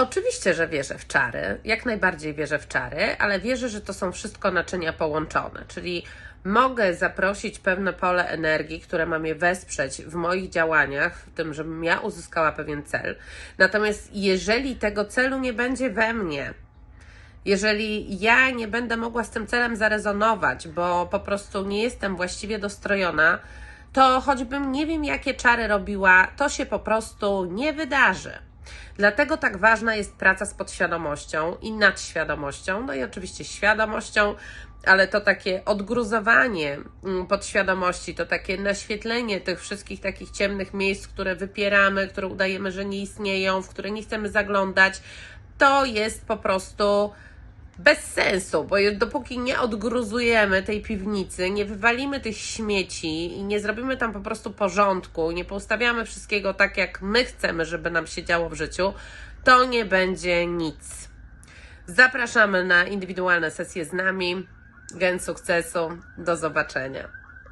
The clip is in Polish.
Oczywiście, że wierzę w czary, jak najbardziej wierzę w czary, ale wierzę, że to są wszystko naczynia połączone, czyli mogę zaprosić pewne pole energii, które ma mnie wesprzeć w moich działaniach, w tym, żebym ja uzyskała pewien cel. Natomiast jeżeli tego celu nie będzie we mnie, jeżeli ja nie będę mogła z tym celem zarezonować, bo po prostu nie jestem właściwie dostrojona, to choćbym nie wiem, jakie czary robiła, to się po prostu nie wydarzy. Dlatego tak ważna jest praca z podświadomością i nadświadomością, no i oczywiście świadomością, ale to takie odgruzowanie mm, podświadomości, to takie naświetlenie tych wszystkich takich ciemnych miejsc, które wypieramy, które udajemy, że nie istnieją, w które nie chcemy zaglądać, to jest po prostu bez sensu, bo dopóki nie odgruzujemy tej piwnicy, nie wywalimy tych śmieci i nie zrobimy tam po prostu porządku, nie poustawiamy wszystkiego tak, jak my chcemy, żeby nam się działo w życiu, to nie będzie nic. Zapraszamy na indywidualne sesje z nami. Gen sukcesu. Do zobaczenia.